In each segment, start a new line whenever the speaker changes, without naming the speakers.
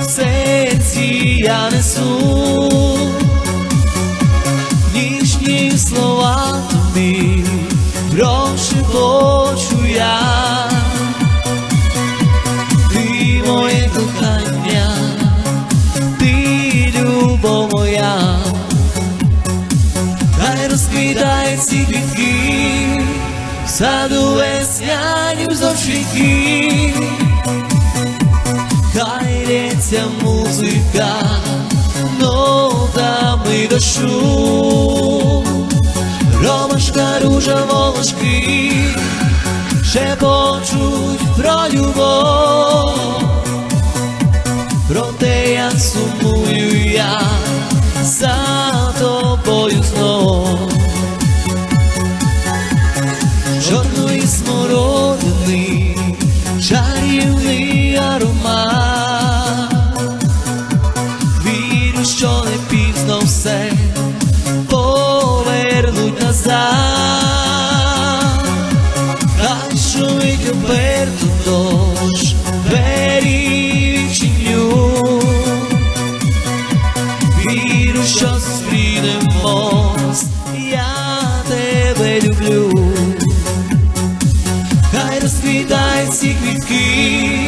В серці я несу. Ніжні слова тобі, гроші хочу я, ти моє кохання, ти любов моя, хай розквітає ці квітки, в саду веснянів зошики. Музика нотами дощу, ромашка ружа волошки, шепочуть про любов, про те, як сумую я Шумить оберту дощ, двері відчиню. Вірю, що зустрінемось, я тебе люблю. Хай розквітають ці квітки,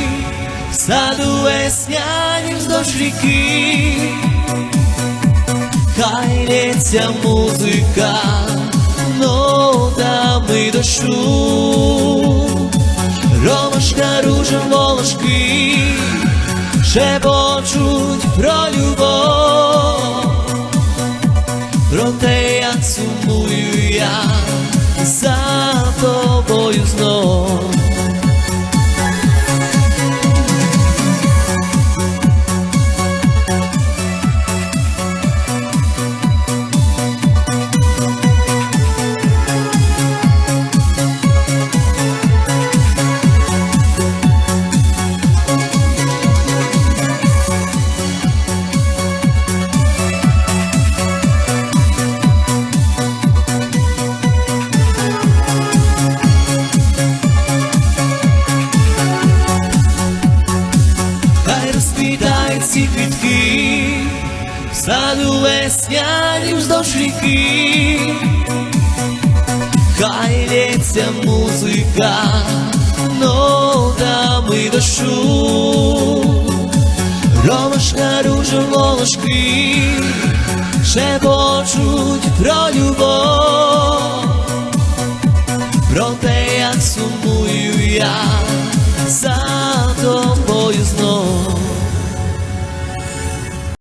в саду весняні вздовж ріки, хай лється музика нотами дощу, ружа волошки, шепочуть про любов, саду весняні вздовж ріки, хай лється музика нотами дощу, ромашка ружа волошки, шепочуть про.